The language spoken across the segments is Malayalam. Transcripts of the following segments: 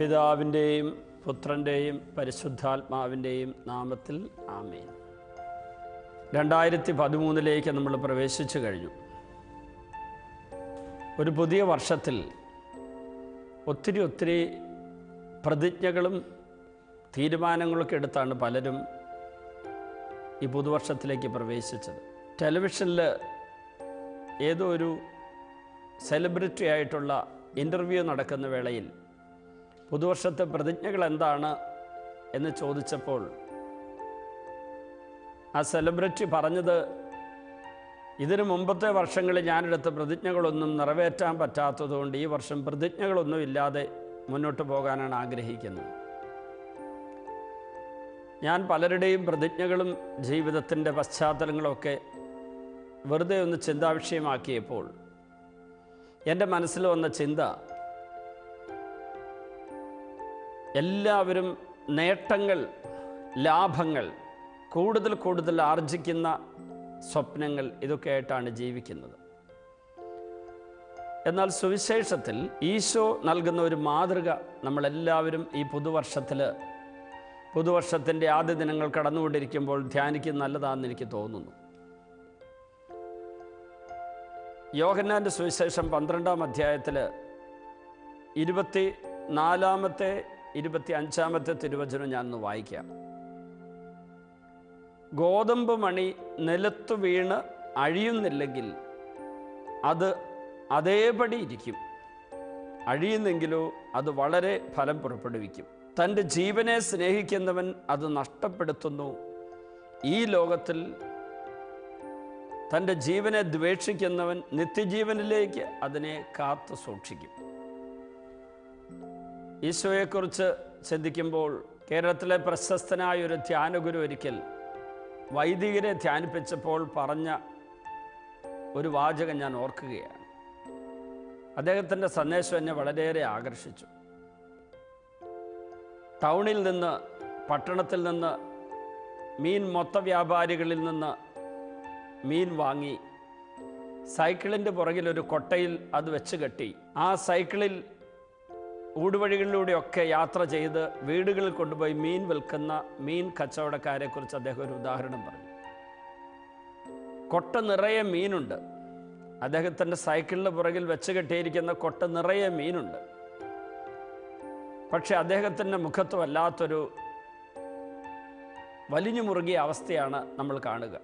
പിതാവിന്റെയും പുത്രന്റെയും പരിശുദ്ധാത്മാവിന്റെയും നാമത്തിൽ ആമേൻ. രണ്ടായിരത്തി പതിമൂന്നിലേക്ക് നമ്മൾ പ്രവേശിച്ചു കഴിഞ്ഞു. ഒരു പുതിയ വർഷത്തിൽ ഒത്തിരി ഒത്തിരി പ്രതിജ്ഞകളും തീരുമാനങ്ങളൊക്കെ എടുത്താണ് പലരും ഈ പുതുവർഷത്തിലേക്ക് പ്രവേശിച്ചത്. ടെലിവിഷനിൽ ഏതോ ഒരു സെലിബ്രിറ്റി ആയിട്ടുള്ള ഇന്റർവ്യൂ നടക്കുന്ന വേളയിൽ പുതുവർഷത്തെ പ്രതിജ്ഞകൾ എന്താണ് എന്ന് ചോദിച്ചപ്പോൾ ആ സെലിബ്രിറ്റി പറഞ്ഞത് ഇതിനു മുമ്പത്തെ വർഷങ്ങളിൽ ഞാനെടുത്ത പ്രതിജ്ഞകളൊന്നും നിറവേറ്റാൻ പറ്റാത്തതുകൊണ്ട് ഈ വർഷം പ്രതിജ്ഞകളൊന്നും ഇല്ലാതെ മുന്നോട്ട് പോകാനാണ് ആഗ്രഹിക്കുന്നത്. ഞാൻ പലരുടെയും പ്രതിജ്ഞകളും ജീവിതത്തിന്റെ പശ്ചാത്തലങ്ങളൊക്കെ വെറുതെ ഒന്ന് ചിന്താവിഷയമാക്കിയപ്പോൾ എന്റെ മനസ്സിൽ വന്ന ചിന്ത എല്ലാവരും നേട്ടങ്ങൾ ലാഭങ്ങൾ കൂടുതൽ കൂടുതൽ ആർജിക്കുന്ന സ്വപ്നങ്ങൾ ഇതൊക്കെ ആയിട്ടാണ് ജീവിക്കുന്നത്. എന്നാൽ സുവിശേഷത്തിൽ ഈശോ നൽകുന്ന ഒരു മാതൃക നമ്മളെല്ലാവരും ഈ പുതുവർഷത്തിൽ പുതുവർഷത്തിന്റെ ആദ്യ ദിനങ്ങൾ കടന്നുകൊണ്ടിരിക്കുമ്പോൾ ധ്യാനിക്കുന്ന നല്ലതാണെന്ന് എനിക്ക് തോന്നുന്നു. യോഹന്നാന്റെ സുവിശേഷം പന്ത്രണ്ടാം അധ്യായത്തിൽ ഇരുപത്തി നാലാമത്തെ ഇരുപത്തി അഞ്ചാമത്തെ തിരുവചനം ഒന്ന് വായിക്കാം. ഗോതമ്പ് മണി നിലത്തു വീണ് അഴിയുന്നില്ലെങ്കിൽ അത് അതേപടി ഇരിക്കും. അഴിയുന്നെങ്കിലോ അത് വളരെ ഫലം പുറപ്പെടുവിക്കും. തന്റെ ജീവനെ സ്നേഹിക്കുന്നവൻ അത് നഷ്ടപ്പെടുത്തുന്നു. ഈ ലോകത്തിൽ തന്റെ ജീവനെ ദ്വേഷിക്കുന്നവൻ നിത്യജീവനിലേക്ക് അതിനെ കാത്തു സൂക്ഷിക്കും. ഈശോയെക്കുറിച്ച് ചിന്തിക്കുമ്പോൾ കേരളത്തിലെ പ്രശസ്തനായ ഒരു ധ്യാനഗുരു ഒരിക്കൽ വൈദികരെ ധ്യാനിപ്പിച്ചപ്പോൾ പറഞ്ഞ ഒരു വാചകം ഞാൻ ഓർക്കുകയാണ്. അദ്ദേഹത്തിന്റെ സന്ദേശം എന്നെ വളരെയേറെ ആകർഷിച്ചു. ടൗണിൽ നിന്ന് പട്ടണത്തിൽ നിന്ന് മീൻ മൊത്ത വ്യാപാരികളിൽ നിന്ന് മീൻ വാങ്ങി സൈക്കിളിന്റെ പുറകിൽ ഒരു കൊട്ടയിൽ അത് വെച്ച് കെട്ടി. ആ സൈക്കിളിൽ ഊടുവഴികളിലൂടെയൊക്കെ യാത്ര ചെയ്ത് വീടുകളിൽ കൊണ്ടുപോയി മീൻ വിൽക്കുന്ന മീൻ കച്ചവടക്കാരെ കുറിച്ച് അദ്ദേഹം ഒരു ഉദാഹരണം പറഞ്ഞു. കൊട്ട നിറയെ മീനുണ്ട്. അദ്ദേഹത്തിന്റെ സൈക്കിളിന് പുറകിൽ വെച്ച് കെട്ടിയിരിക്കുന്ന കൊട്ട നിറയെ മീനുണ്ട്. പക്ഷെ അദ്ദേഹത്തിന്റെ മുഖത്ത് വല്ലാത്തൊരു വലിഞ്ഞു മുറുകിയ അവസ്ഥയാണ് നമ്മൾ കാണുക.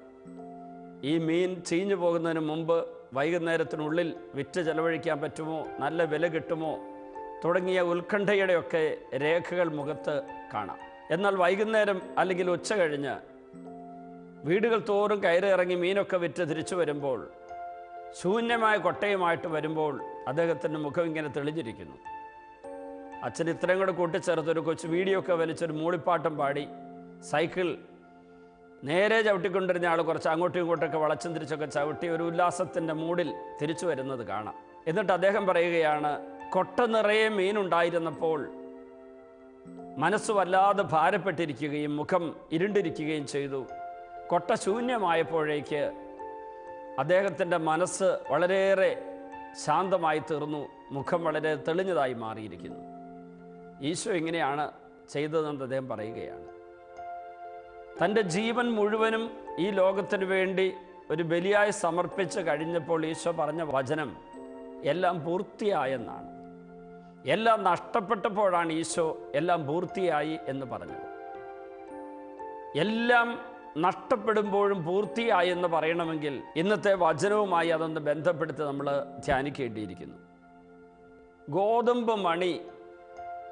ഈ മീൻ ചീഞ്ഞു പോകുന്നതിന് മുമ്പ് വൈകുന്നേരത്തിനുള്ളിൽ വിറ്റ് ചെലവഴിക്കാൻ പറ്റുമോ? നല്ല വില കിട്ടുമോ? തുടങ്ങിയ ഉത്കണ്ഠയുടെയൊക്കെ രേഖകൾ മുഖത്ത് കാണാം. എന്നാൽ വൈകുന്നേരം അല്ലെങ്കിൽ ഉച്ച കഴിഞ്ഞ് വീടുകൾ തോറും കയറി ഇറങ്ങി മീനൊക്കെ വിറ്റ് തിരിച്ചു വരുമ്പോൾ ശൂന്യമായ കൊട്ടയുമായിട്ട് വരുമ്പോൾ അദ്ദേഹത്തിന്റെ മുഖം ഇങ്ങനെ തെളിഞ്ഞിരിക്കുന്നു. അച്ഛൻ ഇത്രയും കൂടെ കൂട്ടിച്ചേർത്ത് ഒരു കൊച്ചു വീഡിയോ ഒക്കെ വലിച്ചൊരു മൂളിപ്പാട്ടം പാടി സൈക്കിൾ നേരെ ചവിട്ടിക്കൊണ്ടിരുന്ന ആൾ കുറച്ച് അങ്ങോട്ടും ഇങ്ങോട്ടൊക്കെ വളച്ചും തിരിച്ചൊക്കെ ചവിട്ടി ഒരു ഉല്ലാസത്തിന്റെ മൂഡിൽ തിരിച്ചു വരുന്നത് കാണാം. എന്നിട്ട് അദ്ദേഹം പറയുകയാണ് കൊട്ട നിറയെ മീനുണ്ടായിരുന്നപ്പോൾ മനസ്സ് വല്ലാതെ ഭാരപ്പെട്ടിരിക്കുകയും മുഖം ഇരുണ്ടിരിക്കുകയും ചെയ്തു. കൊട്ട ശൂന്യമായപ്പോഴേക്ക് അദ്ദേഹത്തിന്റെ മനസ്സ് വളരെയേറെ ശാന്തമായി തീർന്നു. മുഖം വളരെ തെളിഞ്ഞതായി മാറിയിരിക്കുന്നു. ഈശോ ഇങ്ങനെയാണ് ചെയ്തതെന്ന് അദ്ദേഹം പറയുകയാണ്. തന്റെ ജീവൻ മുഴുവനും ഈ ലോകത്തിന് വേണ്ടി ഒരു ബലിയായി സമർപ്പിച്ച് കഴിഞ്ഞപ്പോൾ ഈശോ പറഞ്ഞ വചനം എല്ലാം പൂർത്തിയായെന്നാണ്. എല്ലാം നഷ്ടപ്പെട്ടപ്പോഴാണ് ഈശോ എല്ലാം പൂർത്തിയായി എന്ന് പറഞ്ഞത്. എല്ലാം നഷ്ടപ്പെടുമ്പോഴും പൂർത്തിയായി എന്ന് പറയണമെങ്കിൽ ഇന്നത്തെ വചനവുമായി അതൊന്ന് ബന്ധപ്പെടുത്തി നമ്മൾ ധ്യാനിക്കേണ്ടിയിരിക്കുന്നു. ഗോതമ്പ് മണി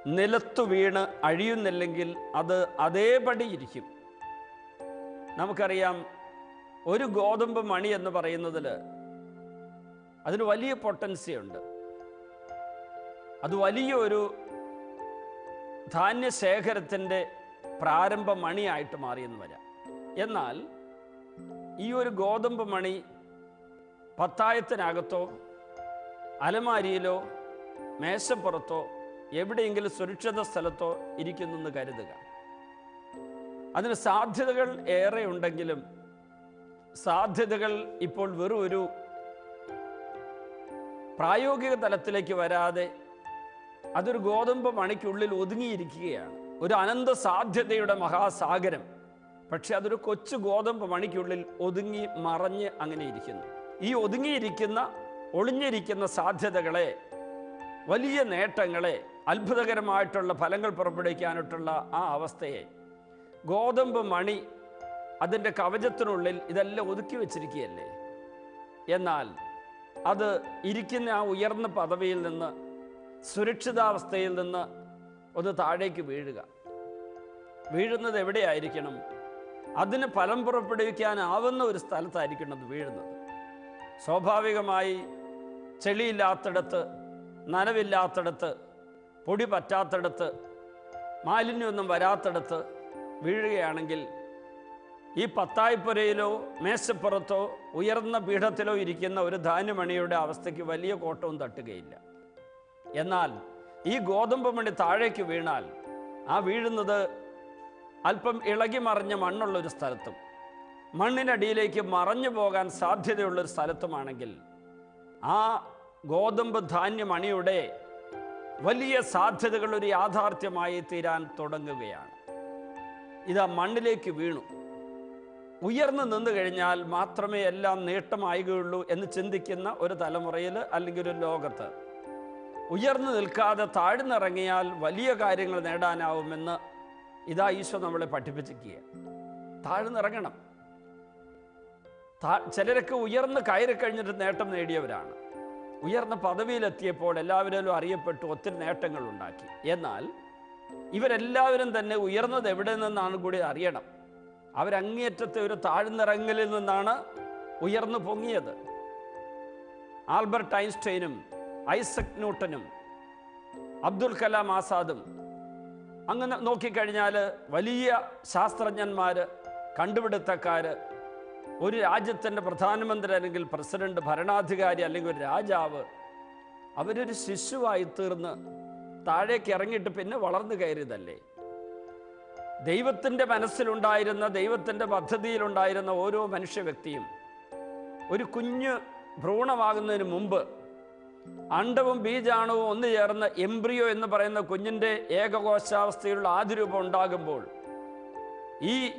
നിലത്തു വീണ് അഴിയുന്നില്ലെങ്കിൽ അത് അതേപടി ഇരിക്കും. നമുക്കറിയാം ഒരു ഗോതമ്പ് മണി എന്ന് പറയുന്നതിൽ അതിന് വലിയ പൊട്ടൻസി അത് വലിയൊരു ധാന്യശേഖരത്തിന്റെ പ്രാരംഭ മണിയായിട്ട് മാറിയെന്ന് വരാം. എന്നാൽ ഈ ഒരു ഗോതമ്പ് മണി പത്തായത്തിനകത്തോ അലമാരിയിലോ മേശപ്പുറത്തോ എവിടെയെങ്കിലും സുരക്ഷിത സ്ഥലത്തോ ഇരിക്കുന്നെന്ന് കരുതുക. അതിന് സാധ്യതകൾ ഏറെ ഉണ്ടെങ്കിലും സാധ്യതകൾ ഇപ്പോൾ വെറും ഒരു പ്രായോഗിക തലത്തിലേക്ക് വരാതെ അതൊരു ഗോതമ്പ് മണിക്കുള്ളിൽ ഒതുങ്ങിയിരിക്കുകയാണ്. ഒരു അനന്ത സാധ്യതയുടെ മഹാസാഗരം. പക്ഷെ അതൊരു കൊച്ചു ഗോതമ്പ് മണിക്കുള്ളിൽ ഒതുങ്ങി മറഞ്ഞ് അങ്ങനെ ഇരിക്കുന്നു. ഈ ഒതുങ്ങിയിരിക്കുന്ന ഒളിഞ്ഞിരിക്കുന്ന സാധ്യതകളെ വലിയ നേട്ടങ്ങളെ അത്ഭുതകരമായിട്ടുള്ള ഫലങ്ങൾ പുറപ്പെടുവിക്കാനായിട്ടുള്ള ആ അവസ്ഥയെ ഗോതമ്പ് മണി അതിന്റെ കവചത്തിനുള്ളിൽ ഇതെല്ലാം ഒതുക്കി വെച്ചിരിക്കുകയല്ലേ? എന്നാൽ അത് ഇരിക്കുന്ന ആ ഉയർന്ന പദവിയിൽ നിന്ന് സുരക്ഷിതാവസ്ഥയിൽ നിന്ന് ഒന്ന് താഴേക്ക് വീഴുക. വീഴുന്നത് എവിടെയായിരിക്കണം? അതിന് ഫലം പുറപ്പെടുവിക്കാനാവുന്ന ഒരു സ്ഥലത്തായിരിക്കണം അത് വീഴുന്നത്. സ്വാഭാവികമായി ചെളിയില്ലാത്തിടത്ത് നനവില്ലാത്തിടത്ത് പൊടി പറ്റാത്തിടത്ത് മാലിന്യമൊന്നും വരാത്തിടത്ത് വീഴുകയാണെങ്കിൽ ഈ പത്തായ്പുരയിലോ മേശപ്പുറത്തോ ഉയർന്ന പീഠത്തിലോ ഇരിക്കുന്ന ഒരു ധാന്യമണിയുടെ അവസ്ഥയ്ക്ക് വലിയ കോട്ടവും തട്ടുകയില്ല. എന്നാൽ ഈ ഗോതമ്പ് മണി താഴേക്ക് വീണാൽ ആ വീഴുന്നത് അല്പം ഇളകി മറിഞ്ഞ മണ്ണുള്ളൊരു സ്ഥലത്തും മണ്ണിനടിയിലേക്ക് മറഞ്ഞു പോകാൻ സാധ്യതയുള്ളൊരു സ്ഥലത്തുമാണെങ്കിൽ ആ ഗോതമ്പ് ധാന്യമണിയുടെ വലിയ സാധ്യതകൾ ഒരു യാഥാർത്ഥ്യമായി തീരാൻ തുടങ്ങുകയാണ്. ഇത് ആ മണ്ണിലേക്ക് വീണു. ഉയർന്നു നിന്നു കഴിഞ്ഞാൽ മാത്രമേ എല്ലാം നേട്ടമായുകയുള്ളൂ എന്ന് ചിന്തിക്കുന്ന ഒരു തലമുറയിൽ അല്ലെങ്കിൽ ഒരു ലോകത്ത് ഉയർന്നു നിൽക്കാതെ താഴ്ന്നിറങ്ങിയാൽ വലിയ കാര്യങ്ങൾ നേടാനാവുമെന്ന് ഇതാ ഈശോ നമ്മളെ പഠിപ്പിച്ചിരിക്കുക താഴ്ന്നിറങ്ങണം. ചിലരൊക്കെ ഉയർന്ന് കയറി കഴിഞ്ഞിട്ട് നേട്ടം നേടിയവരാണ്. ഉയർന്ന പദവിയിലെത്തിയപ്പോൾ എല്ലാവരും അറിയപ്പെട്ടു ഒത്തിരി നേട്ടങ്ങൾ ഉണ്ടാക്കി. എന്നാൽ ഇവരെല്ലാവരും തന്നെ ഉയർന്നത് എവിടെ നിന്നാണ് കൂടി അറിയണം. അവരങ്ങേറ്റത്തെ ഒരു താഴ്ന്നിറങ്ങലിൽ നിന്നാണ് ഉയർന്നു പൊങ്ങിയത്. ആൽബർട്ട് ഐൻസ്റ്റൈനും ഐസക് ന്യൂട്ടനും അബ്ദുൽ കലാം ആസാദും. അങ്ങനെ നോക്കിക്കഴിഞ്ഞാൽ വലിയ ശാസ്ത്രജ്ഞന്മാർ കണ്ടുപിടുത്തക്കാർ ഒരു രാജ്യത്തിന്റെ പ്രധാനമന്ത്രി അല്ലെങ്കിൽ പ്രസിഡന്റ് ഭരണാധികാരി അല്ലെങ്കിൽ ഒരു രാജാവ് അവരൊരു ശിശുവായി തീർന്ന് താഴേക്ക് ഇറങ്ങിയിട്ട് പിന്നെ വളർന്നു കയറിയതല്ലേ? ദൈവത്തിന്റെ മനസ്സിലുണ്ടായിരുന്ന ദൈവത്തിന്റെ പദ്ധതിയിലുണ്ടായിരുന്ന ഓരോ മനുഷ്യ വ്യക്തിയും ഒരു കുഞ്ഞ് ഭ്രൂണമാകുന്നതിന് മുമ്പ് അണ്ടവും ബീജാണുവും ഒന്ന് ചേർന്ന് എംബ്രിയോ എന്ന് പറയുന്ന കുഞ്ഞിന്റെ ഏകകോശാവസ്ഥയിലുള്ള ആദ്യ രൂപം ഉണ്ടാകുമ്പോൾ ഈ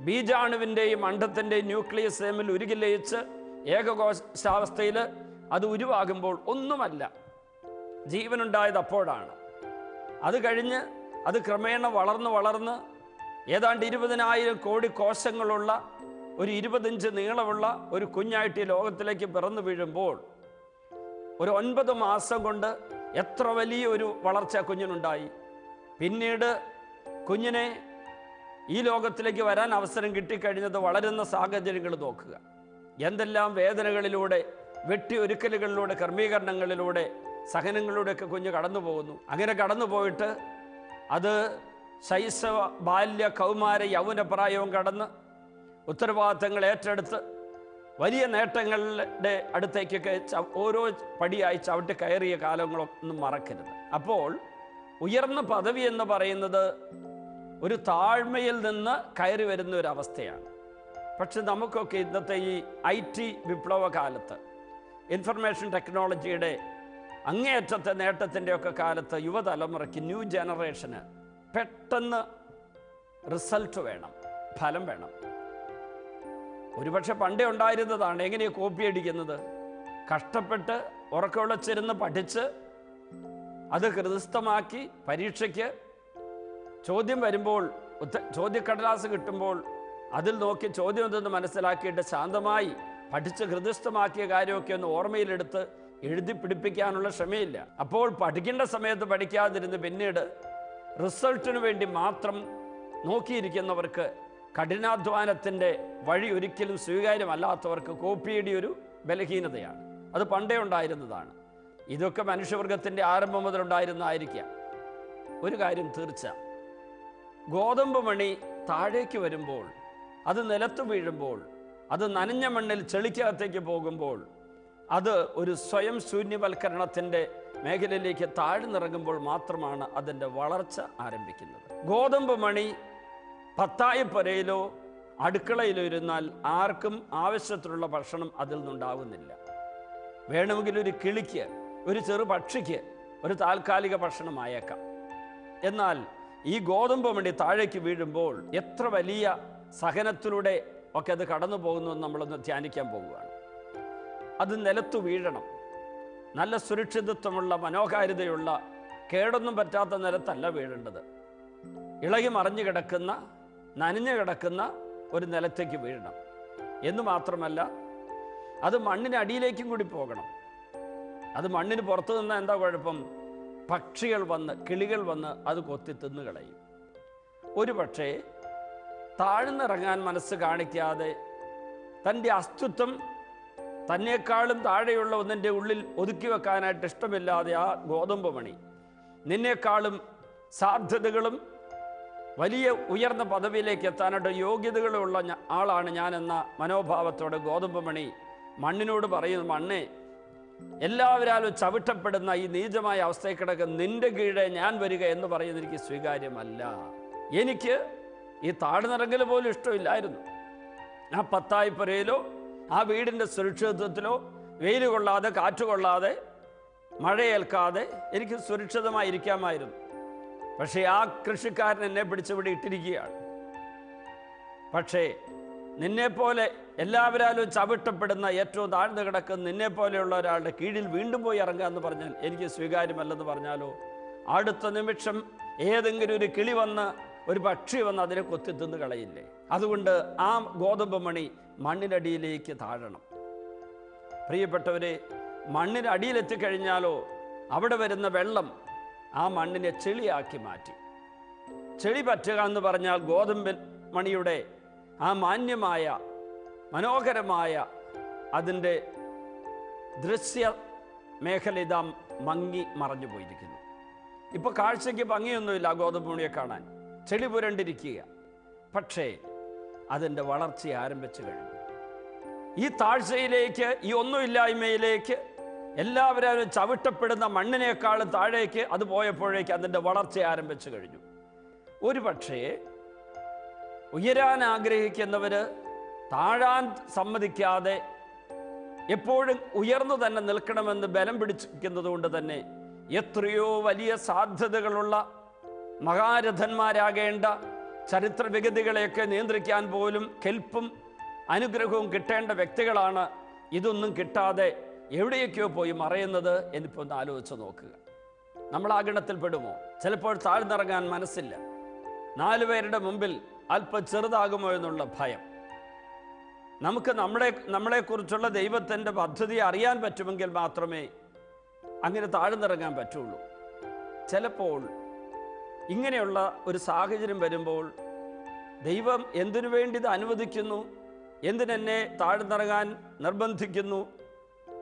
ബീജാണുവിന്റെയും അണ്ടത്തിന്റെയും ന്യൂക്ലിയസ് തമ്മിൽ ഉരുകി ലയിച്ച് ഏകകോശാവസ്ഥയിൽ അത് ഉരുവാകുമ്പോൾ ഒന്നുമല്ല. ജീവനുണ്ടായത് അപ്പോഴാണ്. അത് കഴിഞ്ഞ് അത് ക്രമേണ വളർന്ന് വളർന്ന് ഏതാണ്ട് ഇരുപതിനായിരം കോടി കോശങ്ങളുള്ള ഒരു ഇരുപതിഞ്ച് നീളമുള്ള ഒരു കുഞ്ഞായിട്ട് ഈ ലോകത്തിലേക്ക് പിറന്നു വീഴുമ്പോൾ ഒരു ഒൻപത് മാസം കൊണ്ട് എത്ര വലിയ ഒരു വളർച്ച കുഞ്ഞിനുണ്ടായി. പിന്നീട് കുഞ്ഞിനെ ഈ ലോകത്തിലേക്ക് വരാൻ അവസരം കിട്ടിക്കഴിഞ്ഞത് വളരുന്ന സാഹചര്യങ്ങൾ നോക്കുക. എന്തെല്ലാം വേദനകളിലൂടെ വെട്ടി വെട്ടിയൊരുക്കലുകളിലൂടെ ക്രമീകരണങ്ങളിലൂടെ സഹനങ്ങളിലൂടെയൊക്കെ കുഞ്ഞ് കടന്നു പോകുന്നു. അങ്ങനെ കടന്നു പോയിട്ട് അത് ശൈശവ ബാല്യ കൗമാര യൗവന പ്രായവും കടന്ന് ഉത്തരവാദിത്തങ്ങൾ ഏറ്റെടുത്ത് വലിയ നേട്ടങ്ങളുടെ അടുത്തേക്കൊക്കെ ഓരോ പടിയായി ചവിട്ടി കയറിയ കാലങ്ങളൊന്നും മറക്കരുത്. അപ്പോൾ ഉയർന്ന പദവി എന്ന് പറയുന്നത് ഒരു താഴ്മയിൽ നിന്ന് കയറി വരുന്ന ഒരു അവസ്ഥയാണ്. പക്ഷെ നമുക്കൊക്കെ ഇന്നത്തെ ഈ ഐ ടി വിപ്ലവ കാലത്ത് ഇൻഫർമേഷൻ ടെക്നോളജിയുടെ അങ്ങേയറ്റത്തെ നേട്ടത്തിന്റെയൊക്കെ കാലത്ത് യുവതലമുറയ്ക്ക് ന്യൂ ജനറേഷന് പെട്ടെന്ന് റിസൾട്ട് വേണം ഫലം വേണം. ഒരുപക്ഷെ പണ്ടേ ഉണ്ടായിരുന്നതാണ്. എങ്ങനെയാണ് കോപ്പി അടിക്കുന്നത്? കഷ്ടപ്പെട്ട് ഉറക്കമുളച്ചിരുന്ന് പഠിച്ച് അത് ഹൃദയസ്ഥമാക്കി പരീക്ഷയ്ക്ക് ചോദ്യം വരുമ്പോൾ ചോദ്യക്കടലാസ് കിട്ടുമ്പോൾ അതിൽ നോക്കി ചോദ്യം എന്തെന്ന് മനസ്സിലാക്കിയിട്ട് ശാന്തമായി പഠിച്ച് ഹൃദയസ്ഥമാക്കിയ കാര്യമൊക്കെ ഒന്ന് ഓർമ്മയിലെടുത്ത് എഴുതി പിടിപ്പിക്കാനുള്ള ക്ഷമയില്ല. അപ്പോൾ പഠിക്കേണ്ട സമയത്ത് പഠിക്കാതിരുന്ന് പിന്നീട് റിസൾട്ടിന് വേണ്ടി മാത്രം നോക്കിയിരിക്കുന്നവർക്ക് കഠിനാധ്വാനത്തിന്റെ വഴി ഒരിക്കലും സ്വീകാര്യമല്ലാത്തവർക്ക് കോപ്പിയുടെ ഒരു ബലഹീനതയാണ്. അത് പണ്ടേ ഉണ്ടായിരുന്നതാണ്. ഇതൊക്കെ മനുഷ്യവർഗത്തിന്റെ ആരംഭം മുതലുണ്ടായിരുന്നതായിരിക്കാം ഒരു കാര്യം തീർച്ച. ഗോതമ്പ് മണി താഴേക്ക് വരുമ്പോൾ അത് നിലത്ത് വീഴുമ്പോൾ അത് നനഞ്ഞ മണ്ണിൽ ചെളിക്കകത്തേക്ക് പോകുമ്പോൾ അത് ഒരു സ്വയം ശൂന്യവൽക്കരണത്തിന്റെ മേഖലയിലേക്ക് താഴ്ന്നിറങ്ങുമ്പോൾ മാത്രമാണ് അതിന്റെ വളർച്ച ആരംഭിക്കുന്നത്. ഗോതമ്പ് മണി പത്തായപ്പുരയിലോ അടുക്കളയിലോ ഇരുന്നാൽ ആർക്കും ആവശ്യത്തിലുള്ള ഭക്ഷണം അതിൽ നിന്നുണ്ടാകുന്നില്ല. വേണമെങ്കിൽ ഒരു കിളിക്ക് ഒരു ചെറു പക്ഷിക്ക് ഒരു താൽക്കാലിക ഭക്ഷണമായേക്കാം എന്നാൽ ഈ ഗോതമ്പ് മണി താഴേക്ക് വീഴുമ്പോൾ എത്ര വലിയ സഹനത്തിലൂടെ ഒക്കെ അത് കടന്നു പോകുന്നു നമ്മളൊന്ന് ധ്യാനിക്കാൻ പോവുകയാണ്. അത് നിലത്തു വീഴണം. നല്ല സുരക്ഷിതത്വമുള്ള മനോഹാരിതയുള്ള കേടൊന്നും പറ്റാത്ത നിലത്തല്ല വീഴേണ്ടത്. ഇളകി മറിഞ്ഞു കിടക്കുന്ന നനഞ്ഞു കിടക്കുന്ന ഒരു നിലത്തേക്ക് വീഴണം. എന്ന് മാത്രമല്ല അത് മണ്ണിന് അടിയിലേക്കും കൂടി പോകണം. അത് മണ്ണിന് പുറത്തു നിന്നാൽ എന്താ കുഴപ്പം? പക്ഷികൾ വന്ന് കിളികൾ വന്ന് അത് കൊത്തി തിന്നു കളയും. ഒരു പക്ഷേ താഴ്ന്നിറങ്ങാൻ മനസ്സ് കാണിക്കാതെ തന്റെ അസ്തിത്വം തന്നെക്കാളും താഴെയുള്ള ഒന്നിന്റെ ഉള്ളിൽ ഒതുക്കി വെക്കാനായിട്ട് ഇഷ്ടമില്ലാതെ ആ ഗോതമ്പ് മണി നിന്നേക്കാളും സാധ്യതകളും വലിയ ഉയർന്ന പദവിയിലേക്ക് എത്താനായിട്ട് യോഗ്യതകളുള്ള ആളാണ് ഞാൻ എന്ന മനോഭാവത്തോടെ ഗോതമ്പ് മണി മണ്ണിനോട് പറയുന്നു മണ്ണേ എല്ലാവരാലും ചവിട്ടപ്പെടുന്ന ഈ നീചമായ അവസ്ഥയിൽ കിടക്കുന്ന നിന്റെ കീഴെ ഞാൻ വരിക എന്ന് പറയുന്നത് എനിക്ക് സ്വീകാര്യമല്ല. എനിക്ക് ഈ താഴ്ന്നിറങ്ങൽ പോലും ഇഷ്ടമില്ലായിരുന്നു. ആ പത്തായിപ്പുരയിലോ ആ വീടിന്റെ സുരക്ഷിതത്വത്തിലോ വെയിൽ കൊള്ളാതെ കാറ്റ് കൊള്ളാതെ മഴയേൽക്കാതെ എനിക്ക് സുരക്ഷിതമായിരിക്കാമായിരുന്നു. പക്ഷേ ആ കൃഷിക്കാരൻ എന്നെ പിടിച്ചിവിടെ ഇട്ടിരിക്കുകയാണ്. പക്ഷേ നിന്നെപ്പോലെ എല്ലാവരാലും ചവിട്ടപ്പെടുന്ന ഏറ്റവും താഴ്ന്നു കിടക്കുന്ന നിന്നെപ്പോലെയുള്ള ഒരാളുടെ കീഴിൽ വീണ്ടും പോയി ഇറങ്ങുക എന്ന് പറഞ്ഞാൽ എനിക്ക് സ്വീകാര്യമല്ലെന്ന് പറഞ്ഞാലോ? അടുത്ത നിമിഷം ഏതെങ്കിലും ഒരു കിളി വന്ന് ഒരു പക്ഷി വന്ന് അതിനെ കൊത്തി തിന്ന് കളയില്ലേ? അതുകൊണ്ട് ആ ഗോതമ്പ് മണി മണ്ണിനടിയിലേക്ക് താഴണം. പ്രിയപ്പെട്ടവരെ മണ്ണിനടിയിലെത്തിക്കഴിഞ്ഞാലോ അവിടെ വരുന്ന വെള്ളം ആ മണ്ണിനെ ചെളിയാക്കി മാറ്റി. ചെളി പറ്റുക എന്ന് പറഞ്ഞാൽ ഗോതമ്പൻ മണിയുടെ ആ മാന്യമായ മനോഹരമായ അതിന്റെ ദൃശ്യ മേഖല ഇതാ മങ്ങി മറഞ്ഞു പോയിരിക്കുന്നു. ഇപ്പോൾ കാഴ്ചയ്ക്ക് ഭംഗിയൊന്നുമില്ല ഗോതമ്പ് മണിയെ കാണാൻ. ചെളി പുരണ്ടിരിക്കുക. പക്ഷേ അതിന്റെ വളർച്ച ആരംഭിച്ചു കഴിഞ്ഞു. ഈ താഴ്ചയിലേക്ക് ഈ ഒന്നുമില്ലായ്മയിലേക്ക് എല്ലാവരും ചവിട്ടപ്പെടുന്ന മണ്ണിനേക്കാളും താഴേക്ക് അത് പോയപ്പോഴേക്ക് അതിന്റെ വളർച്ച ആരംഭിച്ചു കഴിഞ്ഞു. ഒരു പക്ഷേ ഉയരാൻ ആഗ്രഹിക്കുന്നവർ താഴാൻ സമ്മതിക്കാതെ എപ്പോഴും ഉയർന്നു തന്നെ നിൽക്കണമെന്ന് ബലം പിടിച്ചിരിക്കുന്നത് കൊണ്ട് തന്നെ എത്രയോ വലിയ സാധ്യതകളുള്ള മഹാരഥന്മാരാകേണ്ട ചരിത്ര വിഗതികളെയൊക്കെ നിയന്ത്രിക്കാൻ പോലും കെൽപ്പും അനുഗ്രഹവും കിട്ടേണ്ട വ്യക്തികളാണ് ഇതൊന്നും കിട്ടാതെ എവിടെയൊക്കെയോ പോയി മറയുന്നത് എന്നിപ്പോൾ ഒന്ന് ആലോചിച്ച് നോക്കുക നമ്മൾ ആ ഗണത്തിൽപ്പെടുമോ ചിലപ്പോൾ താഴ്ന്നിറങ്ങാൻ മനസ്സില്ല. നാലു പേരുടെ മുമ്പിൽ അല്പം ചെറുതാകുമോ എന്നുള്ള ഭയം. നമുക്ക് നമ്മളെ നമ്മളെക്കുറിച്ചുള്ള ദൈവത്തിന്റെ പദ്ധതി അറിയാൻ പറ്റുമെങ്കിൽ മാത്രമേ അങ്ങനെ താഴ്ന്നിറങ്ങാൻ പറ്റുള്ളൂ. ചിലപ്പോൾ ഇങ്ങനെയുള്ള ഒരു സാഹചര്യം വരുമ്പോൾ ദൈവം എന്തിനു വേണ്ടി ഇത് അനുവദിക്കുന്നു? എന്തിനെന്നെ താഴ്ന്നിറങ്ങാൻ നിർബന്ധിക്കുന്നു?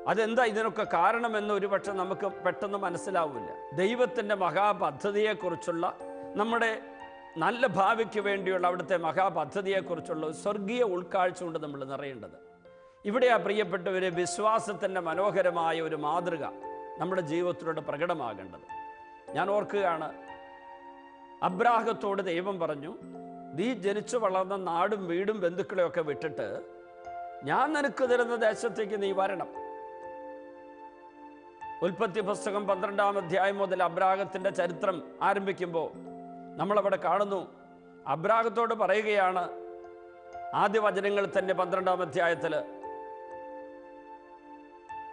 അതെന്താ ഇതിനൊക്കെ കാരണമെന്ന് ഒരുപക്ഷെ നമുക്ക് പെട്ടെന്ന് മനസ്സിലാവില്ല. ദൈവത്തിന്റെ മഹാപദ്ധതിയെക്കുറിച്ചുള്ള നമ്മുടെ നല്ല ഭാവിക്ക് വേണ്ടിയുള്ള അവിടുത്തെ മഹാപദ്ധതിയെക്കുറിച്ചുള്ള സ്വർഗീയ ഉൾക്കാഴ്ച കൊണ്ട് നമ്മൾ നിറയേണ്ടത്. ഇവിടെ ആ പ്രിയപ്പെട്ടവരെ വിശ്വാസത്തിന്റെ മനോഹരമായ ഒരു മാതൃക നമ്മുടെ ജീവിതത്തിലൂടെ പ്രകടമാകേണ്ടത്. ഞാൻ ഓർക്കുകയാണ് അബ്രാഹത്തോട് ദൈവം പറഞ്ഞു നീ ജനിച്ചു വളർന്ന നാടും വീടും ബന്ധുക്കളെയൊക്കെ വിട്ടിട്ട് ഞാൻ നിനക്ക് തരുന്ന ദേശത്തേക്ക് നീ വരണം. ഉൽപ്പത്തി പുസ്തകം പന്ത്രണ്ടാം അധ്യായം മുതൽ അബ്രാഹത്തിന്റെ ചരിത്രം ആരംഭിക്കുമ്പോൾ നമ്മളവിടെ കാണുന്നു. അബ്രാഹത്തോട് പറയുകയാണ് ആദ്യ വചനങ്ങൾ തന്നെ പന്ത്രണ്ടാം അധ്യായത്തിൽ.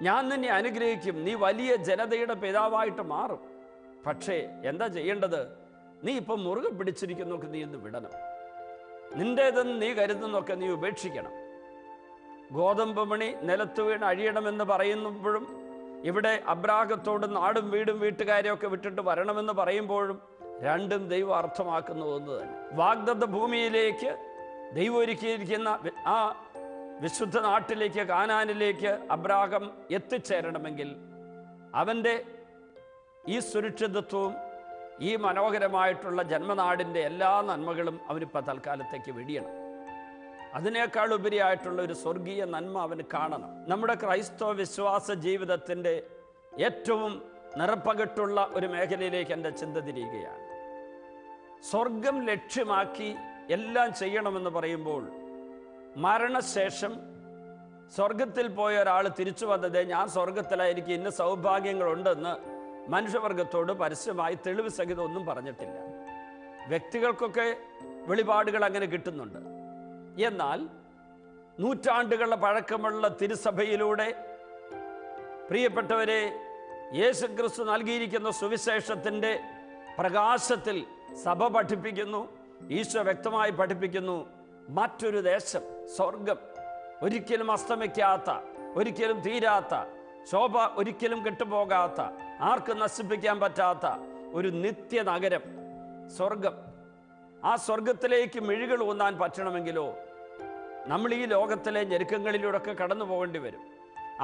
ഞാൻ നിന്നെ അനുഗ്രഹിക്കും. നീ വലിയ ജനതയുടെ പിതാവായിട്ട് മാറും. പക്ഷേ എന്താ ചെയ്യേണ്ടത്? നീ ഇപ്പം മുറുകെ പിടിച്ചിരിക്കുന്നൊക്കെ നീ ഒന്ന് വിടണം. നിന്റേതെന്ന് നീ കരുതുന്നൊക്കെ നീ ഉപേക്ഷിക്കണം. ഗോതമ്പ് മണി നിലത്ത് വീണ് അഴിയണമെന്ന് പറയുമ്പോഴും ഇവിടെ അബ്രാഹത്തോട് നാടും വീടും വീട്ടുകാരെയൊക്കെ വിട്ടിട്ട് വരണമെന്ന് പറയുമ്പോഴും രണ്ടും ദൈവം അർത്ഥമാക്കുന്ന ഒന്ന് തന്നെ. വാഗ്ദത്ത ഭൂമിയിലേക്ക് ദൈവം ഒരുക്കിയിരിക്കുന്ന ആ വിശുദ്ധ നാട്ടിലേക്ക് കാനാനിലേക്ക് അബ്രാഹം എത്തിച്ചേരണമെങ്കിൽ അവന്റെ ഈ സുരക്ഷിതത്വവും ഈ മനോഹരമായിട്ടുള്ള ജന്മനാടിന്റെ എല്ലാ നന്മകളും അവനിപ്പോൾ തൽക്കാലത്തേക്ക് വെടിയണം. അതിനേക്കാൾ ഉപരിയായിട്ടുള്ള ഒരു സ്വർഗീയ നന്മ അവന് കാണണം. നമ്മുടെ ക്രൈസ്തവ വിശ്വാസ ജീവിതത്തിന്റെ ഏറ്റവും നിറപ്പകിട്ടുള്ള ഒരു മേഖലയിലേക്ക് എന്റെ ചിന്ത തിരിയുകയാണ്. സ്വർഗം ലക്ഷ്യമാക്കി എല്ലാം ചെയ്യണമെന്ന് പറയുമ്പോൾ മരണശേഷം സ്വർഗത്തിൽ പോയ ഒരാൾ തിരിച്ചു വന്നത് ഞാൻ സ്വർഗത്തിലായിരിക്കും ഇന്ന സൗഭാഗ്യങ്ങളുണ്ടെന്ന് മനുഷ്യവർഗത്തോട് പരസ്യമായി തെളിവ് സഹിതം ഒന്നും പറഞ്ഞിട്ടില്ല. വ്യക്തികൾക്കൊക്കെ വെളിപാടുകൾ അങ്ങനെ കിട്ടുന്നുണ്ട്. എന്നാൽ നൂറ്റാണ്ടുകളുടെ പഴക്കമുള്ള തിരുസഭയിലൂടെ പ്രിയപ്പെട്ടവരെ യേശുക്രിസ്തു നൽകിയിരിക്കുന്ന സുവിശേഷത്തിന്റെ പ്രകാശത്തിൽ സഭ പഠിപ്പിക്കുന്നു ഈശോ വ്യക്തമായി പഠിപ്പിക്കുന്നു മറ്റൊരു ദേശം സ്വർഗം ഒരിക്കലും അസ്തമിക്കാത്ത ഒരിക്കലും തീരാത്ത ശോഭ ഒരിക്കലും കെട്ടുപോകാത്ത ആർക്കും നശിപ്പിക്കാൻ പറ്റാത്ത ഒരു നിത്യ നഗരം സ്വർഗം. ആ സ്വർഗത്തിലേക്ക് മിഴികൾ ഊന്നാൻ പറ്റണമെങ്കിലോ നമ്മൾ ഈ ലോകത്തിലെ ഞെരുക്കങ്ങളിലൂടെയൊക്കെ കടന്നു പോകേണ്ടി വരും.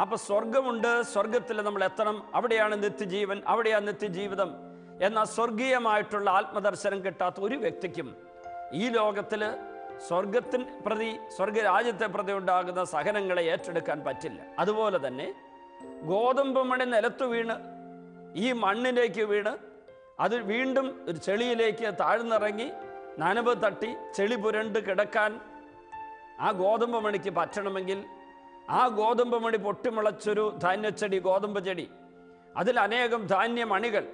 അപ്പൊ സ്വർഗമുണ്ട് സ്വർഗത്തിൽ നമ്മൾ എത്തണം. അവിടെയാണ് നിത്യജീവൻ അവിടെയാണ് നിത്യജീവിതം. എന്ന സ്വർഗീയമായിട്ടുള്ള ആത്മദർശനം കിട്ടാത്ത ഒരു വ്യക്തിക്കും ഈ ലോകത്തിൽ സ്വർഗത്തിന് പ്രതി സ്വർഗരാജ്യത്തെ പ്രതി ഉണ്ടാകുന്ന സഹനങ്ങളെ ഏറ്റെടുക്കാൻ പറ്റില്ല. അതുപോലെ തന്നെ ഗോതമ്പ് മണി നിലത്തു വീണ് ഈ മണ്ണിലേക്ക് വീണ് അത് വീണ്ടും ഒരു ചെളിയിലേക്ക് താഴ്ന്നിറങ്ങി നനവ് തട്ടി ചെളി പുരണ്ട് കിടക്കാൻ ആ ഗോതമ്പ് മണിക്ക് പറ്റണമെങ്കിൽ ആ ഗോതമ്പ് മണി പൊട്ടിമുളച്ചൊരു ധാന്യച്ചെടി ഗോതമ്പ് ചെടി. അതിൽ അനേകം ധാന്യമണികൾ.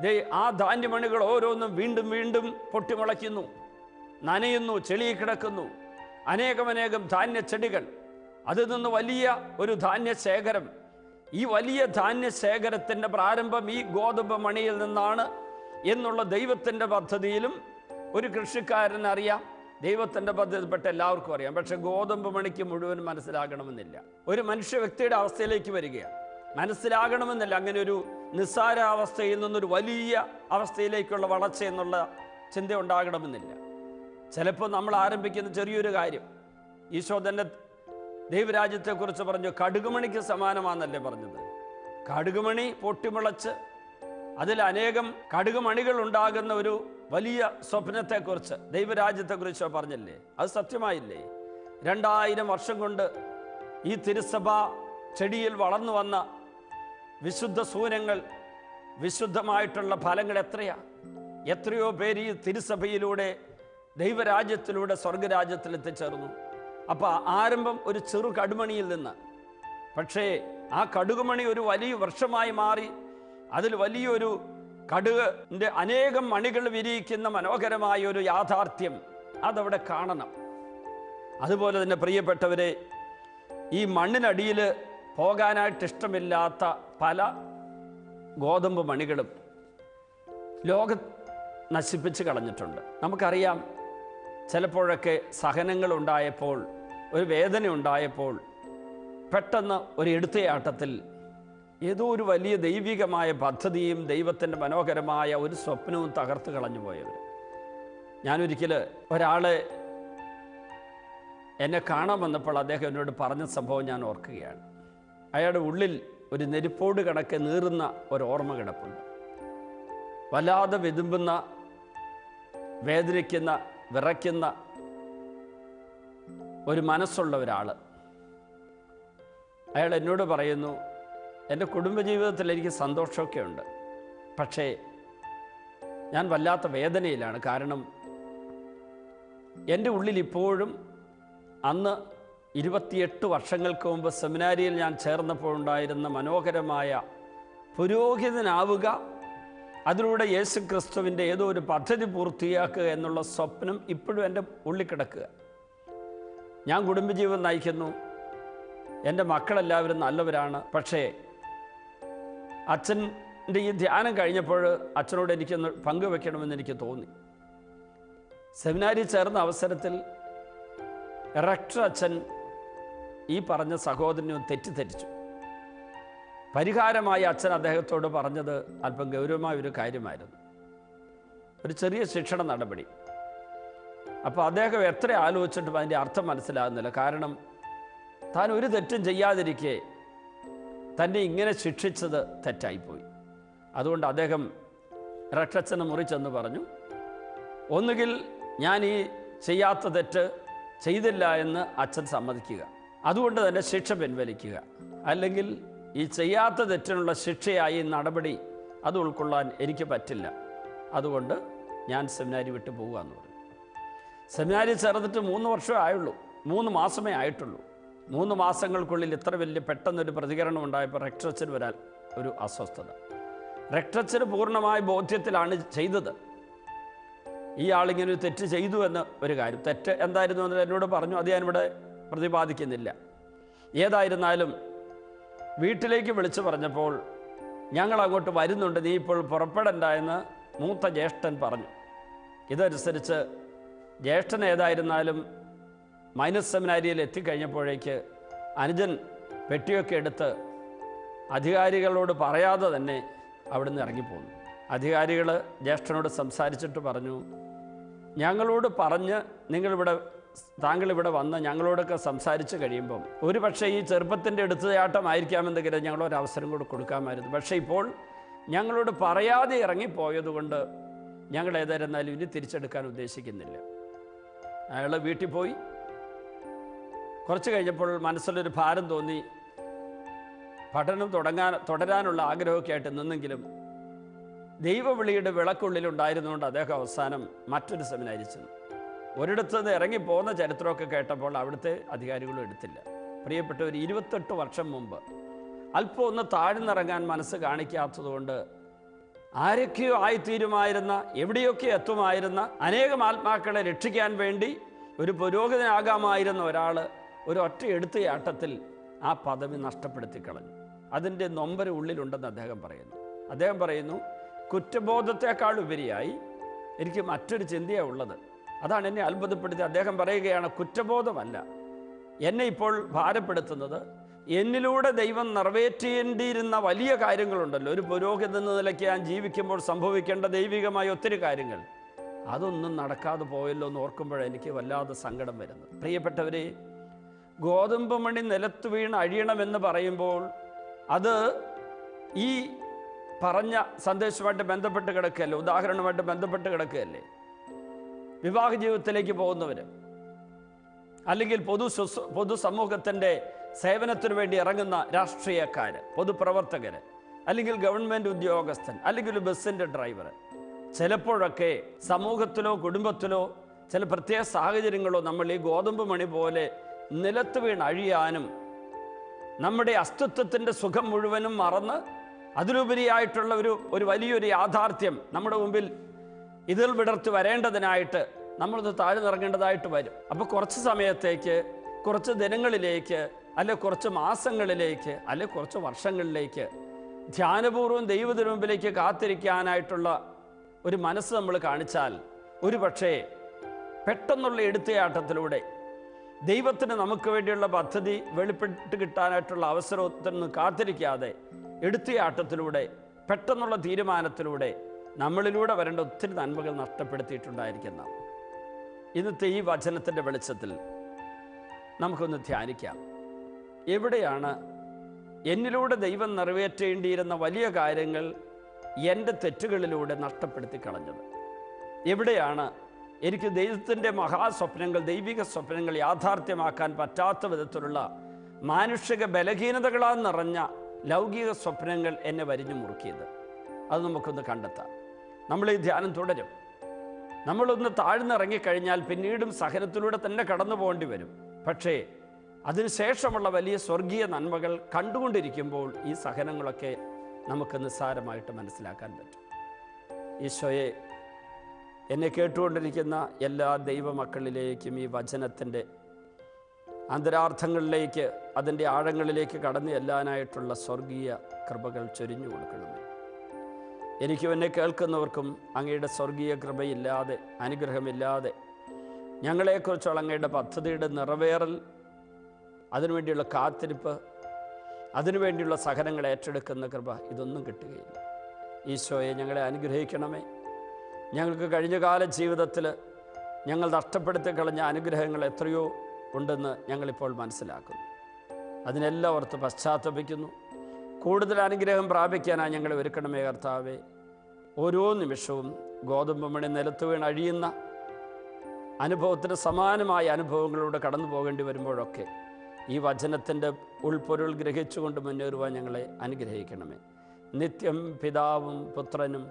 ദേ ആ ധാന്യമണികൾ ഓരോന്നും വീണ്ടും വീണ്ടും പൊട്ടിമുളയ്ക്കുന്നു നനയുന്നു ചെളി കിടക്കുന്നു. അനേകമനേകം ധാന്യച്ചെടികൾ. അതിൽ നിന്ന് വലിയ ഒരു ധാന്യശേഖരം. ഈ വലിയ ധാന്യശേഖരത്തിന്റെ പ്രാരംഭം ഈ ഗോതമ്പ് മണിയിൽ നിന്നാണ് എന്നുള്ള ദൈവത്തിന്റെ പദ്ധതിയിലും ഒരു കൃഷിക്കാരൻ അറിയാം ദൈവത്തിന്റെ പദ്ധതിപ്പെട്ട എല്ലാവർക്കും അറിയാം. പക്ഷെ ഗോതമ്പ് മണിക്ക് മുഴുവൻ മനസ്സിലാകണമെന്നില്ല. ഒരു മനുഷ്യ വ്യക്തിയുടെ അവസ്ഥയിലേക്ക് വരികയാണ്. മനസ്സിലാകണമെന്നില്ല. അങ്ങനെ ഒരു നിസ്സാര അവസ്ഥയിൽ നിന്നൊരു വലിയ അവസ്ഥയിലേക്കുള്ള വളർച്ച എന്നുള്ള ചിന്ത ഉണ്ടാകണമെന്നില്ല. ചിലപ്പോൾ നമ്മൾ ആരംഭിക്കുന്ന ചെറിയൊരു കാര്യം ഈശോ തന്നെ ദൈവരാജ്യത്തെക്കുറിച്ച് പറഞ്ഞു കടുകുമണിക്ക് സമാനമാണെന്നല്ലേ പറഞ്ഞത്? കടുകുമണി പൊട്ടിമുളച്ച് അതിൽ അനേകം കടുകുമണികൾ ഉണ്ടാകുന്ന ഒരു വലിയ സ്വപ്നത്തെക്കുറിച്ച് ദൈവരാജ്യത്തെക്കുറിച്ച് പറഞ്ഞില്ലേ? അത് സത്യമായില്ലേ? രണ്ടായിരം വർഷം കൊണ്ട് ഈ തിരുസഭ ചെടിയിൽ വളർന്നു വന്ന വിശുദ്ധ സൂര്യങ്ങൾ വിശുദ്ധമായിട്ടുള്ള ഫലങ്ങൾ എത്രയാ? എത്രയോ പേര് ഈ തിരുസഭയിലൂടെ ദൈവരാജ്യത്തിലൂടെ സ്വർഗരാജ്യത്തിൽ എത്തിച്ചേർന്നു. അപ്പോൾ ആരംഭം ഒരു ചെറു കടുമണിയിൽ നിന്ന്. പക്ഷേ ആ കടുകുമണി ഒരു വലിയ വർഷമായി മാറി അതിൽ വലിയൊരു കടുകിന്റെ അനേകം മണികൾ വിരിയിക്കുന്ന മനോഹരമായ ഒരു യാഥാർത്ഥ്യം അതവിടെ കാണണം. അതുപോലെ തന്നെ പ്രിയപ്പെട്ടവരെ ഈ മണ്ണിനടിയിൽ പോകാനായിട്ട് ഇഷ്ടമില്ലാത്ത പല ഗോതമ്പ് മണികളും ലോക നശിപ്പിച്ച് കളഞ്ഞിട്ടുണ്ട്. നമുക്കറിയാം ചിലപ്പോഴൊക്കെ സഹനങ്ങൾ ഉണ്ടായപ്പോൾ ഒരു വേദന ഉണ്ടായപ്പോൾ പെട്ടെന്ന് ഒരു എടുത്തയാട്ടത്തിൽ ഏതോ ഒരു വലിയ ദൈവികമായ പദ്ധതിയും ദൈവത്തിന്റെ മനോഹരമായ ഒരു സ്വപ്നവും തകർത്ത് കളഞ്ഞു പോയവർ ഞാനൊരിക്കൽ ഒരാളെ എന്നെ കാണാൻ വന്നപ്പോൾ അദ്ദേഹം എന്നോട് പറഞ്ഞ സംഭവം ഞാൻ ഓർക്കുകയാണ്. അയാളുടെ ഉള്ളിൽ ഒരു നെരിപ്പോട് കണക്കെ നീറുന്ന ഒരു ഓർമ്മ കിടപ്പുണ്ട്. വല്ലാതെ വിതുമ്പുന്ന വേദനിക്കുന്ന വിറയ്ക്കുന്ന ഒരു മനസ്സുള്ള ഒരാൾ അയാൾ എന്നോട് പറയുന്നു എന്റെ കുടുംബജീവിതത്തിൽ എനിക്ക് സന്തോഷമൊക്കെ ഉണ്ട് പക്ഷേ ഞാൻ വല്ലാത്ത വേദനയിലാണ്. കാരണം എന്റെ ഉള്ളിൽ ഇപ്പോഴും അന്ന് ഇരുപത്തിയെട്ട് വർഷങ്ങൾക്ക് മുമ്പ് സെമിനാരിയിൽ ഞാൻ ചേർന്നപ്പോൾ ഉണ്ടായിരുന്ന മനോഹരമായ പുരോഹിതനാവുക അതിലൂടെ യേശു ക്രിസ്തുവിന്റെ ഏതോ ഒരു പദ്ധതി പൂർത്തിയാക്കുക എന്നുള്ള സ്വപ്നം ഇപ്പോഴും എന്റെ ഉള്ളിൽ കിടക്കുക. ഞാൻ കുടുംബജീവിതം നയിക്കുന്നു. എന്റെ മക്കളെല്ലാവരും നല്ലവരാണ്. പക്ഷേ അച്ഛന്റെ ഈ ധ്യാനം കഴിഞ്ഞപ്പോൾ അച്ഛനോട് എനിക്കൊന്ന് പങ്കുവെക്കണമെന്ന് എനിക്ക് തോന്നി. സെമിനാരി ചേർന്ന അവസരത്തിൽ റക്ടർ അച്ഛൻ ഈ പറഞ്ഞ സഹോദരനെ തെറ്റിദ്ധരിച്ചു. പരിഹാരമായി അച്ഛൻ അദ്ദേഹത്തോട് പറഞ്ഞത് അല്പം ഗൗരവമായ ഒരു കാര്യമായിരുന്നു. ഒരു ചെറിയ ശിക്ഷണ നടപടി. അപ്പോൾ അദ്ദേഹം എത്ര ആലോചിച്ചിട്ടും അതിന്റെ അർത്ഥം മനസ്സിലാകുന്നില്ല. കാരണം താൻ ഒരു തെറ്റും ചെയ്യാതിരിക്കെ തന്നെ ഇങ്ങനെ ശിക്ഷിച്ചത് തെറ്റായിപ്പോയി. അതുകൊണ്ട് അദ്ദേഹം റക്ഷച്ചനെ മുറിച്ചെന്ന് പറഞ്ഞു ഒന്നുകിൽ ഞാൻ ഈ ചെയ്യാത്ത തെറ്റ് ചെയ്തില്ല എന്ന് അച്ഛൻ സമ്മതിക്കുക. അതുകൊണ്ട് തന്നെ ശിക്ഷ പിൻവലിക്കുക. അല്ലെങ്കിൽ ഈ ചെയ്യാത്ത തെറ്റിനുള്ള ശിക്ഷയായി നടപടി അത് ഉൾക്കൊള്ളാൻ എനിക്ക് പറ്റില്ല. അതുകൊണ്ട് ഞാൻ സെമിനാരി വിട്ടു പോകുക എന്ന് പറഞ്ഞു. സെമിനാരി ചേർന്നിട്ട് മൂന്ന് വർഷമേ ആയുള്ളൂ. മൂന്ന് മാസമേ ആയിട്ടുള്ളൂ. മൂന്ന് മാസങ്ങൾക്കുള്ളിൽ ഇത്ര വലിയ പെട്ടെന്നൊരു പ്രതികരണം ഉണ്ടായപ്പോൾ റെക്ടറച്ചന് വരാൻ ഒരു അസ്വസ്ഥത. രക്തച്ചന് പൂർണമായ ബോധ്യത്തിലാണ് ചെയ്തത്. ഈ ആളിങ്ങനെ ഒരു തെറ്റ് ചെയ്തു എന്ന് ഒരു കാര്യം. തെറ്റ് എന്തായിരുന്നു എന്ന് എന്നോട് പറഞ്ഞു അത് ഞാനിവിടെ പ്രതിപാദിക്കുന്നില്ല. ഏതായിരുന്നാലും വീട്ടിലേക്ക് വിളിച്ചു പറഞ്ഞപ്പോൾ ഞങ്ങൾ അങ്ങോട്ട് വരുന്നുണ്ട് നീ ഇപ്പോൾ പുറപ്പെടണ്ട എന്ന് മൂത്ത ജ്യേഷ്ഠൻ പറഞ്ഞു. ഇതനുസരിച്ച് ജ്യേഷ്ഠൻ ഏതായിരുന്നാലും മൈനസ് സെമിനാരിയിൽ എത്തിക്കഴിഞ്ഞപ്പോഴേക്ക് അനുജൻ പെട്ടിയൊക്കെ എടുത്ത് അധികാരികളോട് പറയാതെ തന്നെ അവിടുന്ന് ഇറങ്ങിപ്പോന്നു. അധികാരികൾ ജ്യേഷ്ഠനോട് സംസാരിച്ചിട്ട് പറഞ്ഞു ഞങ്ങളോട് പറഞ്ഞ് നിങ്ങളിവിടെ താങ്കളിവിടെ വന്ന് ഞങ്ങളോടൊക്കെ സംസാരിച്ച് കഴിയുമ്പം ഒരു പക്ഷേ ഈ ചെറുപ്പത്തിന്റെ എടുത്തുചാട്ടമായിരിക്കാമെന്നെങ്കിലും ഞങ്ങളൊരു അവസരം കൂടെ കൊടുക്കാമായിരുന്നു. പക്ഷേ ഇപ്പോൾ ഞങ്ങളോട് പറയാതെ ഇറങ്ങിപ്പോയതുകൊണ്ട് ഞങ്ങൾ ഏതായിരുന്നാലും ഇനി തിരിച്ചെടുക്കാൻ ഉദ്ദേശിക്കുന്നില്ല. അയാൾ വീട്ടിൽ പോയി. കുറച്ച് കഴിഞ്ഞപ്പോൾ മനസ്സിലൊരു ഭാരം തോന്നി. പഠനം തുടങ്ങാൻ തുടരാനുള്ള ആഗ്രഹമൊക്കെ ആയിട്ട് നിന്നെങ്കിലും ദൈവവിളിയുടെ വിളക്കുള്ളിലുണ്ടായിരുന്നുകൊണ്ട് അദ്ദേഹം അവസാനം മറ്റൊരു സെമിനാരി ചെന്നു. ഒരിടത്ത് നിന്ന് ഇറങ്ങിപ്പോകുന്ന ചരിത്രമൊക്കെ കേട്ടപ്പോൾ അവിടുത്തെ അധികാരികളും എടുത്തില്ല. പ്രിയപ്പെട്ട ഒരു ഇരുപത്തെട്ട് വർഷം മുമ്പ് അല്പം ഒന്ന് താഴ്ന്നിറങ്ങാൻ മനസ്സ് കാണിക്കാത്തതുകൊണ്ട് ആരൊക്കെയോ ആയിത്തീരുമായിരുന്ന എവിടെയൊക്കെ എത്തുമായിരുന്ന അനേകം ആത്മാക്കളെ രക്ഷിക്കാൻ വേണ്ടി ഒരു പുരോഹിതനാകാമായിരുന്ന ഒരാൾ ഒരു ഒറ്റ എടുത്തയാട്ടത്തിൽ ആ പദവി നഷ്ടപ്പെടുത്തി കളഞ്ഞു അതിന്റെ നൊമ്പര ഉള്ളിലുണ്ടെന്ന് അദ്ദേഹം പറയുന്നു. അദ്ദേഹം പറയുന്നു കുറ്റബോധത്തെക്കാൾ ഉപരിയായി എനിക്ക് മറ്റൊരു ചിന്തയാണ് ഉള്ളത്. അതാണ് എന്നെ അത്ഭുതപ്പെടുത്തി അദ്ദേഹം പറയുകയാണ് കുറ്റബോധമല്ല. എന്നെ ഇപ്പോൾ ഭാരപ്പെടുത്തുന്നത് എന്നിലൂടെ ദൈവം നിറവേറ്റേണ്ടിയിരുന്ന വലിയ കാര്യങ്ങളുണ്ടല്ലോ. ഒരു പുരോഹിതൻ എന്ന നിലയ്ക്ക് ഞാൻ ജീവിക്കുമ്പോൾ സംഭവിക്കേണ്ട ദൈവികമായ ഒത്തിരി കാര്യങ്ങൾ. അതൊന്നും നടക്കാതെ പോയല്ലോ എന്ന് ഓർക്കുമ്പോഴെനിക്ക് വല്ലാതെ സങ്കടം വരുന്നത്. പ്രിയപ്പെട്ടവരെ ഗോതമ്പ് മണി നിലത്ത് വീണ് അഴിയണമെന്ന് പറയുമ്പോൾ അത് ഈ പറഞ്ഞ സന്ദേശമായിട്ട് ബന്ധപ്പെട്ട് കിടക്കുകയല്ലേ? ഉദാഹരണമായിട്ട് ബന്ധപ്പെട്ട് കിടക്കുകയല്ലേ? വിവാഹ ജീവിതത്തിലേക്ക് പോകുന്നവർ അല്ലെങ്കിൽ പൊതു പൊതു പൊതുസമൂഹത്തിന്റെ സേവനത്തിനു വേണ്ടി ഇറങ്ങുന്ന രാഷ്ട്രീയക്കാർ പൊതുപ്രവർത്തകർ അല്ലെങ്കിൽ ഗവൺമെന്റ് ഉദ്യോഗസ്ഥൻ അല്ലെങ്കിൽ ഒരു ബസ്സിന്റെ ഡ്രൈവർ ചിലപ്പോഴൊക്കെ സമൂഹത്തിലോ കുടുംബത്തിലോ ചില പ്രത്യേക സാഹചര്യങ്ങളോ നമ്മൾ ഈ ഗോതമ്പ് മണി പോലെ നിലത്ത് വീണ് അഴിയാനും നമ്മുടെ അസ്തിത്വത്തിന്റെ സുഖം മുഴുവനും മറന്ന് അതിലുപരിയായിട്ടുള്ള ഒരു ഒരു വലിയൊരു യാഥാർത്ഥ്യം നമ്മുടെ മുമ്പിൽ ഇതിൽ വിടർത്തി വരേണ്ടതിനായിട്ട് നമ്മളത് താഴ്ന്നിറങ്ങേണ്ടതായിട്ട് വരും. അപ്പോൾ കുറച്ച് സമയത്തേക്ക് കുറച്ച് ദിനങ്ങളിലേക്ക് അല്ലെ കുറച്ച് മാസങ്ങളിലേക്ക് അല്ലെ കുറച്ച് വർഷങ്ങളിലേക്ക് ധ്യാനപൂർവം ദൈവത്തിന് മുമ്പിലേക്ക് കാത്തിരിക്കാനായിട്ടുള്ള ഒരു മനസ്സ് നമ്മൾ കാണിച്ചാൽ ഒരു പക്ഷേ പെട്ടെന്നുള്ള എടുത്തയാട്ടത്തിലൂടെ ദൈവത്തിന് നമുക്ക് വേണ്ടിയുള്ള പദ്ധതി വെളിപ്പെട്ട് കിട്ടാനായിട്ടുള്ള അവസരത്തിന് കാത്തിരിക്കാതെ എടുത്തയാട്ടത്തിലൂടെ പെട്ടെന്നുള്ള തീരുമാനത്തിലൂടെ നമ്മളിലൂടെ വരേണ്ട ഒത്തിരി നന്മകൾ നഷ്ടപ്പെടുത്തിയിട്ടുണ്ടായിരിക്കുന്ന ഇന്നത്തെ ഈ വചനത്തിന്റെ വെളിച്ചത്തിൽ നമുക്കൊന്ന് ധ്യാനിക്കാം. എവിടെയാണ് എന്നിലൂടെ ദൈവം നിറവേറ്റേണ്ടിയിരുന്ന വലിയ കാര്യങ്ങൾ എന്റെ തെറ്റുകളിലൂടെ നഷ്ടപ്പെടുത്തി കളഞ്ഞത് എവിടെയാണ് എനിക്ക് ദൈവത്തിന്റെ മഹാസ്വപ്നങ്ങൾ ദൈവിക സ്വപ്നങ്ങൾ യാഥാർത്ഥ്യമാക്കാൻ പറ്റാത്ത വിധത്തിലുള്ള മാനുഷിക ബലഹീനതകളാൽ നിറഞ്ഞ ലൗകിക സ്വപ്നങ്ങൾ എന്നെ വരിഞ്ഞു മുറുക്കിയത്. അത് നമുക്കൊന്ന് കണ്ടെത്താം. നമ്മൾ ഈ ധ്യാനം തുടരും. നമ്മളൊന്ന് താഴ്ന്നിറങ്ങിക്കഴിഞ്ഞാൽ പിന്നീടും സഹനത്തിലൂടെ തന്നെ കടന്നു പോകേണ്ടി വരും. പക്ഷേ അതിനുശേഷമുള്ള വലിയ സ്വർഗീയ നന്മകൾ കണ്ടുകൊണ്ടിരിക്കുമ്പോൾ ഈ സഹനങ്ങളൊക്കെ നമുക്ക് നിസ്സാരമായിട്ട് മനസ്സിലാക്കാൻ പറ്റും. ഈശോയെ എന്നെ കേട്ടുകൊണ്ടിരിക്കുന്ന എല്ലാ ദൈവമക്കളിലേക്കും ഈ വചനത്തിന്റെ അന്തരാർത്ഥങ്ങളിലേക്ക് അതിന്റെ ആഴങ്ങളിലേക്ക് കടന്നു ചെല്ലാനായിട്ടുള്ള സ്വർഗീയ കൃപകൾ ചൊരിഞ്ഞു കൊടുക്കണമേ. എനിക്കും എന്നെ കേൾക്കുന്നവർക്കും അങ്ങയുടെ സ്വർഗീയ കൃപയില്ലാതെ അനുഗ്രഹമില്ലാതെ ഞങ്ങളെക്കുറിച്ചുള്ള അങ്ങയുടെ പദ്ധതിയുടെ നിറവേറൽ അതിനുവേണ്ടിയുള്ള കാത്തിരിപ്പ് അതിനുവേണ്ടിയുള്ള സഹനങ്ങൾ ഏറ്റെടുക്കുന്ന കൃപ ഇതൊന്നും കിട്ടുകയില്ല. ഈശോയെ ഞങ്ങളെ അനുഗ്രഹിക്കണമേ. ഞങ്ങൾക്ക് കഴിഞ്ഞ കാല ജീവിതത്തിൽ ഞങ്ങൾ നഷ്ടപ്പെടുത്തി കളഞ്ഞ അനുഗ്രഹങ്ങൾ എത്രയോ ഉണ്ടെന്ന് ഞങ്ങളിപ്പോൾ മനസ്സിലാക്കുന്നു. അതിനെല്ലാം ഓർത്ത് പശ്ചാത്തപിക്കുന്നു. കൂടുതൽ അനുഗ്രഹം പ്രാപിക്കാനായി ഞങ്ങളെ ഒരുക്കണമേ കർത്താവേ. ഓരോ നിമിഷവും ഗോതമ്പ് മണി നിലത്ത് വീണ് അഴിയുന്ന അനുഭവത്തിന് സമാനമായ അനുഭവങ്ങളിലൂടെ കടന്നു പോകേണ്ടി വരുമ്പോഴൊക്കെ ഈ വചനത്തിന്റെ ഉൾപ്പൊരുൾ ഗ്രഹിച്ചുകൊണ്ട് മുന്നേറുവാൻ ഞങ്ങളെ അനുഗ്രഹിക്കണമേ. നിത്യം പിതാവും പുത്രനും